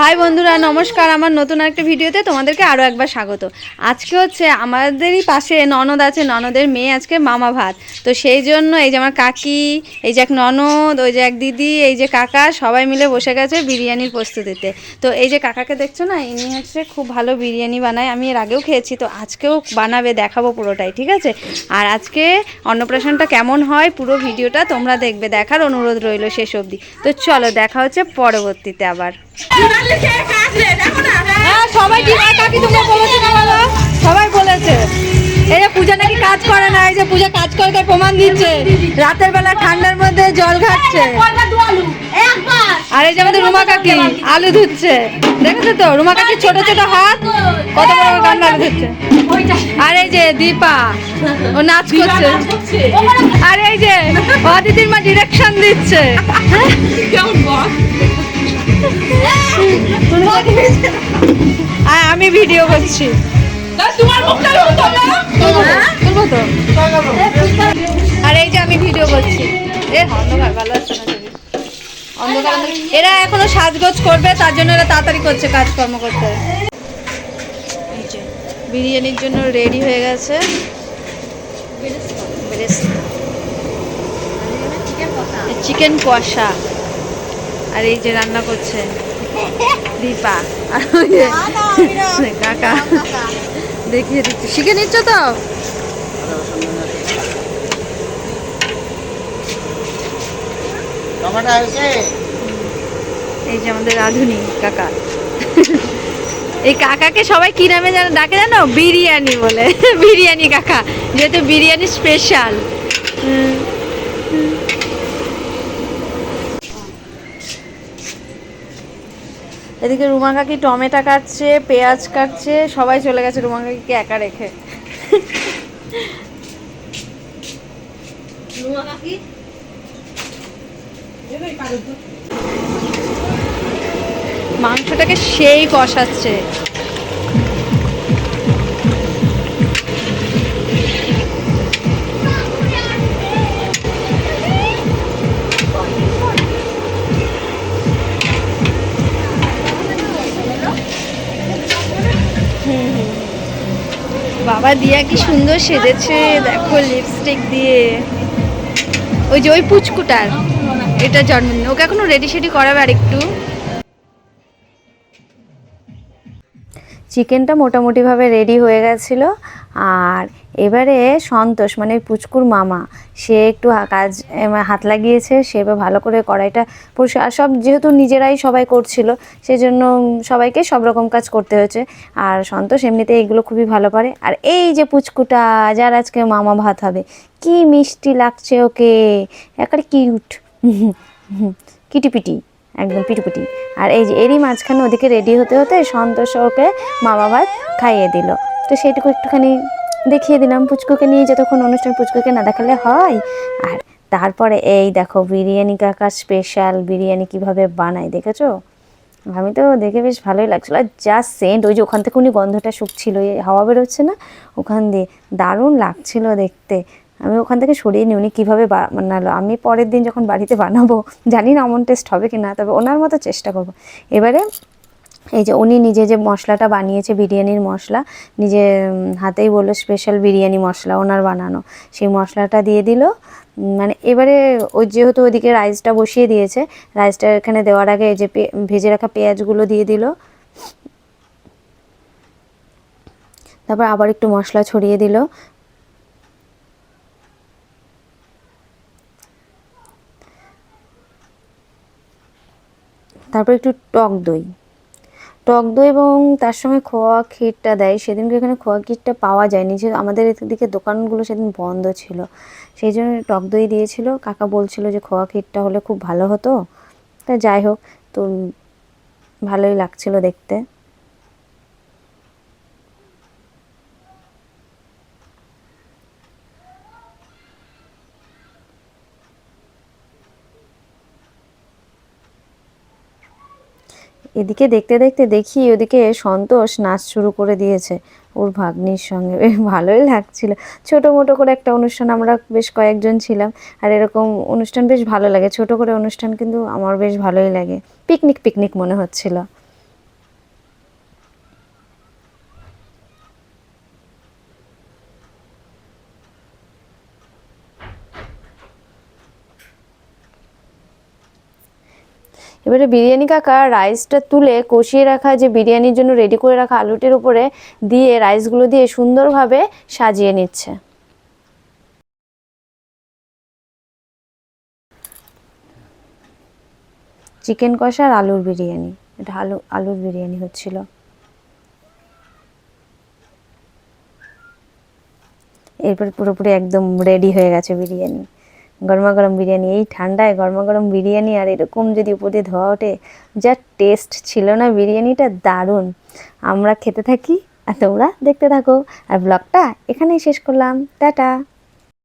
High বন্ধুরা, নমস্কার। আমার নতুন একটা ভিডিওতে তোমাদেরকে আরও একবার স্বাগত। আজকে হচ্ছে আমাদেরই পাশে ননদ আছে, ননদের মেয়ে আজকে মামা ভাত। তো সেই জন্য এই যে আমার কাকি, এই যে এক ননদ, ওই যে এক দিদি, এই যে কাকা, সবাই মিলে বসে গেছে বিরিয়ানির প্রস্তুতিতে। তো এই যে কাকাকে দেখছ না, ইনি হচ্ছে খুব ভালো বিরিয়ানি বানায়, আমি এর আগেও খেয়েছি, তো আজকেও বানাবে, দেখাবো পুরোটাই, ঠিক আছে? আর আজকে অন্নপ্রাশনটা কেমন হয়, পুরো ভিডিওটা তোমরা দেখবে, দেখার অনুরোধ রইল শেষ অবধি। তো চলো, দেখা হচ্ছে পরবর্তীতে আবার। হ্যাঁ সবাই বলো সবাই বলেছে। এই যে পূজা নাকি কাজ করে না, এই যে পূজা কাজ করে প্রমাণ দিচ্ছে। রাতের বেলা ঠান্ডার মধ্যে জল ঘাটছে আর এই যে আমাদের রুমা কাকি, আলু ধুচ্ছে। দেখেছ তো? রুমা কাকি ছোট ছোট হাত, কত বড় গান আলু ধুচ্ছে। আর এই যে দীপা, ও নাচ করছে। আর এই যে অদিতির মা ডিরেকশন দিচ্ছে। আর আমি ভিডিও করছি। আর এই যে আমি ভিডিও করছি। এ অন্ধকার ভালো আসছে না অন্ধকার। এরা এখনও সাজগোজ করবে তার জন্য এরা তাড়াতাড়ি করছে কাজকর্ম করতে। বিরিয়ানির জন্য রেডি হয়ে গেছে। চিকেন কষা। আর এই যে রান্না করছে দীপা। আর ওই যে কাকা। দেখিয়ে দিচ্ছি। শিখে নিচ্ছ তো? এই যে আমাদের রাধুনি কাকা। এই কাকাকে সবাই কি নামে জানো? ডাকে জানো? বিরিয়ানি বলে। বিরিয়ানি কাকা। যেহেতু বিরিয়ানি স্পেশাল এদিকে রুমা কাকি টমেটো কাটছে পেঁয়াজ কাটছে সবাই চলে গেছে রুমা কাকিকে একা রেখে। মাংসটাকে সেই কষাচ্ছে। বাবা দিয়া কি সুন্দর সেজেছে, দেখো লিপস্টিক দিয়ে। ওই যে ওই পুচকুটার, এটা জন্মদিন। ওকে এখনও রেডি সেডি করাবে আর একটু চিকেনটা মোটামুটিভাবে রেডি হয়ে গেছিল আর এবারে সন্তোষ মানে পুচকুর মামা সে একটু কাজ হাত লাগিয়েছে সে এবার ভালো করে কড়াইটা পরিষ্কার আর সব যেহেতু নিজেরাই সবাই করছিল সেজন্য সবাইকে সব রকম কাজ করতে হয়েছে আর সন্তোষ এমনিতে এগুলো খুবই ভালো পারে আর এই যে পুচকুটা যার আজকে মামা ভাত হবে কি মিষ্টি লাগছে ওকে একেবারে কিউট কিটিপিটি একদম পিটুপিটি। আর এই যে এরই মাঝখানে ওদিকে রেডি হতে হতে সন্তোষ ওকে মামা ভাত খাইয়ে দিল। তো সেটুকু একটুখানি দেখিয়ে দিলাম পুচকুকে নিয়ে যতক্ষণ অনুষ্ঠান পুচকুকে না দেখালে হয়। আর তারপরে এই দেখো বিরিয়ানি কাকা স্পেশাল বিরিয়ানি কীভাবে বানায়, দেখেছ? আমি তো দেখে বেশ ভালোই লাগছিল। আর যা সেন্ট ওই যে ওখান থেকে উনি গন্ধটা শুকছিল হাওয়া বেরোচ্ছে না? ওখান দিয়ে দারুণ লাগছিল দেখতে। আমি ওখান থেকে সরিয়ে নিই, উনি কীভাবে বানালো। আমি পরের দিন যখন বাড়িতে বানাবো, জানি না অমন টেস্ট হবে কি না তবে ওনার মতো চেষ্টা করব। এবারে এই যে উনি নিজে যে মশলাটা বানিয়েছে, বিরিয়ানির মশলা, নিজে হাতেই বলল স্পেশাল বিরিয়ানি মশলা ওনার বানানো। সেই মশলাটা দিয়ে দিল। মানে এবারে ওই যেহেতু ওইদিকে রাইসটা বসিয়ে দিয়েছে রাইসটা এখানে দেওয়ার আগে যে ভেজে রাখা পেঁয়াজগুলো দিয়ে দিল। তারপর আবার একটু মশলা ছড়িয়ে দিল। তারপর একটু টক দই। টক দই এবং তার সঙ্গে খোয়া ক্ষীরটা দেয়। সেদিনকে এখানে খোয়া ক্ষীরটা পাওয়া যায়নি। যে আমাদের এদিকে দোকানগুলো সেদিন বন্ধ ছিল। সেই জন্য টক দই দিয়েছিল। কাকা বলছিল যে খোয়া ক্ষীরটা হলে খুব ভালো হতো। তা যাই হোক, তো ভালোই লাগছিল দেখতে। এদিকে দেখতে দেখতে দেখি ওদিকে সন্তোষ নাচ শুরু করে দিয়েছে। ওর ভাগ্নির সঙ্গে। বেশ ভালোই লাগছিল। ছোটো মোটো করে একটা অনুষ্ঠান আমরা বেশ কয়েকজন ছিলাম। আর এরকম অনুষ্ঠান বেশ ভালো লাগে। ছোট করে অনুষ্ঠান কিন্তু আমার বেশ ভালোই লাগে। পিকনিক পিকনিক মনে হচ্ছিল। এবারে বিরিয়ানি কাকা রাইসটা তুলে কষিয়ে রাখা, যে বিরিয়ানির জন্য রেডি করে রাখা আলুটির উপরে দিয়ে রাইসগুলো দিয়ে সুন্দরভাবে সাজিয়ে নিচ্ছে। চিকেন কষা আর আলুর বিরিয়ানি, এটা আলু, আলুর বিরিয়ানি হচ্ছিল। এরপর পুরোপুরি একদম রেডি হয়ে গেছে বিরিয়ানি। গরমা গরম বিরিয়ানি। এই ঠান্ডায় গরমা গরম বিরিয়ানি আর এরকম যদি উপর দিয়ে ধোয়া ওঠে, যা টেস্ট ছিল না বিরিয়ানিটা দারুণ। আমরা খেতে থাকি আর তোমরা দেখতে থাকো। আর ব্লগটা এখানেই শেষ করলাম। টাটা!